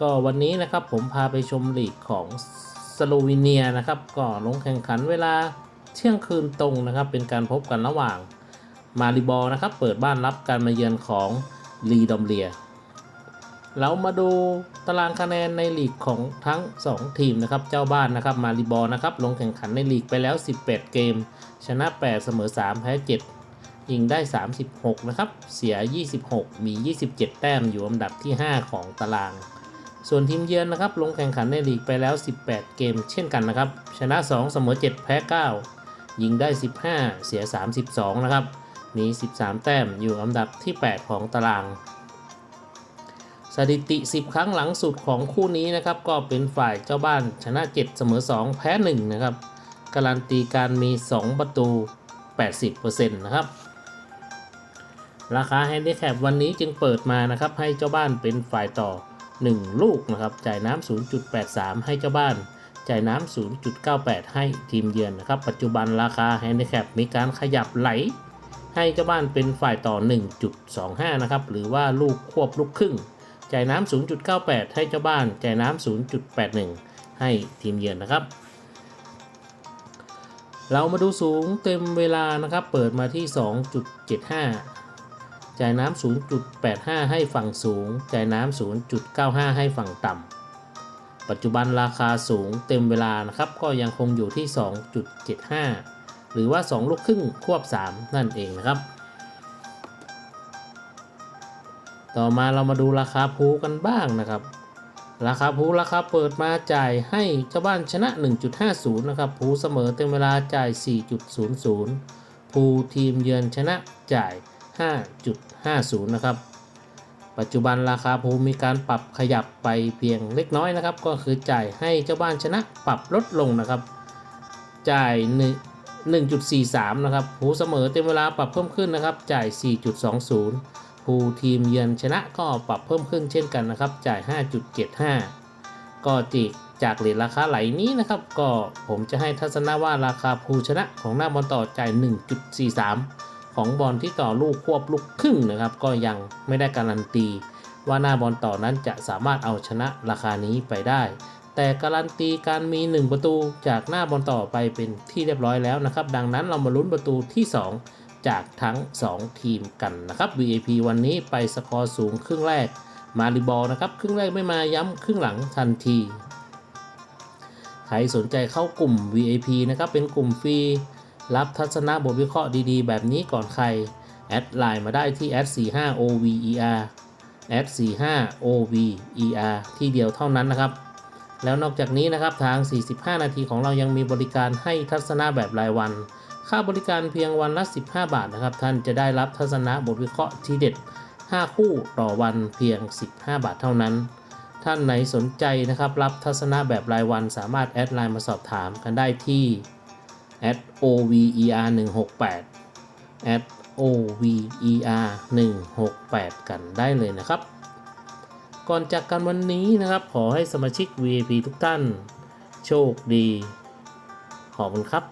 ก็วันนี้นะครับผมพาไปชมลีกของสโลวีเนียนะครับก็ลงแข่งขันเวลาเที่ยงคืนตรงนะครับ เป็นการพบกันระหว่างมาริบอนะครับ เปิดบ้านรับการมาเยือนของลีดอมเลีย เรามาดูตารางคะแนนในลีกของทั้ง 2 ทีมนะครับ เจ้าบ้านนะครับมาริบอนะครับ ลงแข่งขันในลีกไปแล้ว 18 เกม ชนะ 8 เสมอ 3 แพ้ 7 ยิงได้ 36 นะครับ เสีย 26 มี 27 แต้มอยู่อันดับที่ 5 ของตาราง ส่วนทีมเยือนนะครับลงแข่งขันในลีกไปแล้ว 18 เกมเช่นกันนะครับ ชนะ 2 เสมอ 7 แพ้ 9 ยิงได้ 15 เสีย 32 นะครับ มี 13 แต้มอยู่อันดับที่ 8 ของตาราง สถิติ 10 ครั้งหลังสุดของคู่นี้นะครับ ก็เป็นฝ่ายเจ้าบ้านชนะ 7 เสมอ 2 แพ้ 1 นะครับ การันตีการมี 2 ประตู 80%นะครับราคาแฮนดิแคปวันนี้จึงเปิดมานะครับ ให้เจ้าบ้านเป็นฝ่ายต่อ 1 ลูกนะครับ จ่ายน้ำ0.83 ให้เจ้าบ้าน จ่ายน้ำ0.98 ให้ทีมเยือนนะครับ ปัจจุบันราคาแฮนดิแคปมีการขยับไหล ให้เจ้าบ้านเป็นฝ่ายต่อ 1.25 นะครับ หรือว่าลูกควบลูกครึ่ง จ่ายน้ำ0.98 ให้เจ้าบ้าน จ่ายน้ำ0.81 ให้ทีมเยือนนะครับเรามาดูสูงเต็มเวลานะครับ เปิดมาที่ 2.75 จ่ายน้ำ 0.85 ให้ฝั่งสูง จ่ายน้ำ 0.95 ให้ฝั่งต่ำ ปัจจุบันราคาสูงเต็มเวลานะครับ ก็ยังคงอยู่ที่ 2.75 หรือว่า 2 ลูกครึ่งควบ 3 นั่นเองนะครับ ต่อมาเรามาดูราคาพูกันบ้างนะครับ ราคาพูราคาเปิดมาจ่ายให้เจ้าบ้านชนะ 1.50 นะครับพูเสมอเต็มเวลาจ่าย 4.00พูทีมเยือนชนะจ่าย 5.50 นะครับ ปัจจุบันราคาพูมีการปรับขยับไปเพียงเล็กน้อยนะครับ ก็คือจ่ายให้เจ้าบ้านชนะปรับลดลงนะครับ จ่าย 1.43 นะครับพูเสมอเต็มเวลาปรับเพิ่มขึ้นนะครับ จ่าย 4.20ภูทีมเยือนชนะก็ปรับเพิ่มขึ้นเช่นกันนะครับ จ่าย 5.75 ก็จิกจากเหรียญราคาไหลนี้นะครับ ก็ผมจะให้ทัศนะว่าราคาภูชนะของหน้าบอลต่อจ่าย 1.43 ของบอลที่ต่อลูกควบลูกครึ่งนะครับ ก็ยังไม่ได้การันตี ว่าหน้าบอลต่อนั้นจะสามารถเอาชนะราคานี้ไปได้ แต่การันตีการมี 1 ประตูจากหน้าบอลต่อไปเป็นที่เรียบร้อยแล้วนะครับ ดังนั้นเรามาลุ้นประตูที่ 2 จากทั้ง 2 ทีมกันนะครับ VAP วันนี้ไปสกอร์สูงครึ่งแรกมาริบอลนะครับครึ่งแรกไม่มาย้ำครึ่งหลังทันที ใครสนใจเข้ากลุ่ม VIP นะครับเป็นกลุ่มฟรี รับทัศนะบทวิเคราะห์ดีๆ แบบนี้ก่อนใคร แอดไลน์มาได้ที่แอด45 OVER แอด45 OVER ที่เดียวเท่านั้นนะครับ แล้วนอกจากนี้นะครับทาง 45 นาทีของเรายังมีบริการให้ทัศนะแบบรายวัน ค่าบริการเพียงวันละ 15 บาทนะครับ ท่านจะได้รับทัศนะบทวิเคราะห์ทีเด็ด 5 คู่ต่อวันเพียง 15 บาทเท่านั้น ท่านไหนสนใจนะครับรับทัศนะแบบรายวันสามารถแอดไลน์มาสอบถามกันได้ที่ @over 168 @over 168 กันได้เลยนะครับ ก่อนจากกันวันนี้นะครับ ขอให้สมาชิก VIP ทุกท่าน โชคดี ขอบคุณครับ